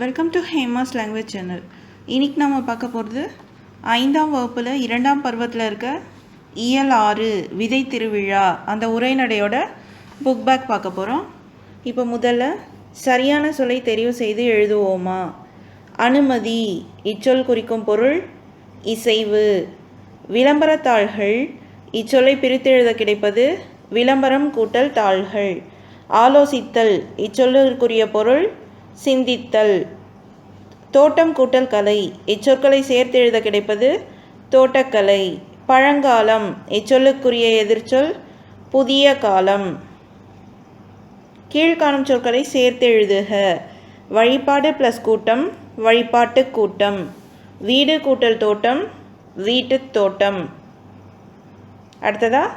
Welcome to Hema's language channel இன்னைக்கு நம்ம பார்க்க போகிறது ஐந்தாம் வகுப்பில் இரண்டாம் பருவத்தில் இருக்க இயல் ஆறு விதை திருவிழா அந்த உரைநடையோட புக் பேக் பார்க்க போகிறோம் இப்போ முதல்ல சரியான சொல்லை தெரிவு செய்து எழுதுவோமா? அனுமதி இச்சொல் குறிக்கும் பொருள் இசைவு. விளம்பரத்தாள்கள் இச்சொல்லை பிரித்தெழுத கிடைப்பது விளம்பரம் கூட்டல் தாள்கள். ஆலோசித்தல். இச்சொல்லிற்குரிய பொருள் சிந்தித்தல். தோட்டம் கூட்டல் கலை. இச்சொற்களை சேர்த்து எழுத கிடைப்பது தோட்டக்கலை. பழங்காலம். இச்சொல்லுக்குரிய எதிர்ச்சொல் புதிய காலம். கீழ்காணும் சொற்களை சேர்த்து எழுதுக. வழிபாடு ப்ளஸ் கூட்டம் வழிபாட்டு கூட்டம். வீடு கூட்டல் தோட்டம் வீட்டுத் தோட்டம். அடுத்ததா?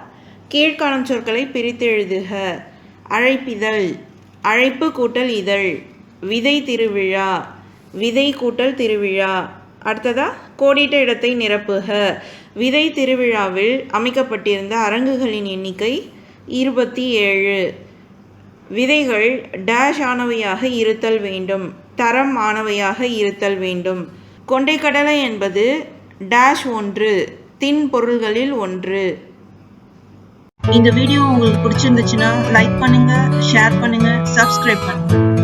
கீழ்காணும் சொற்களை பிரித்து எழுதுக. அழைப்பிதழ் அழைப்பு கூட்டல் இதழ் விதை திருவிழா விதை கூட்டல் திருவிழா. அடுத்ததா கோடிட்ட இடத்தை நிரப்புக. விதை திருவிழாவில் அமைக்கப்பட்டிருந்த அரங்குகளின் எண்ணிக்கை இருபத்தி ஏழு. விதைகள் டேஷ் ஆனவையாக இருத்தல் வேண்டும் தரம் ஆனவையாக இருத்தல் வேண்டும். கொண்டைக்கடலை என்பது டேஷ் ஒன்று தின் பொருள்களில் ஒன்று. இந்த வீடியோ உங்களுக்கு பிடிச்சிருந்துச்சுன்னா லைக் பண்ணுங்க ஷேர் பண்ணுங்க சப்ஸ்கிரைப் பண்ணுங்க.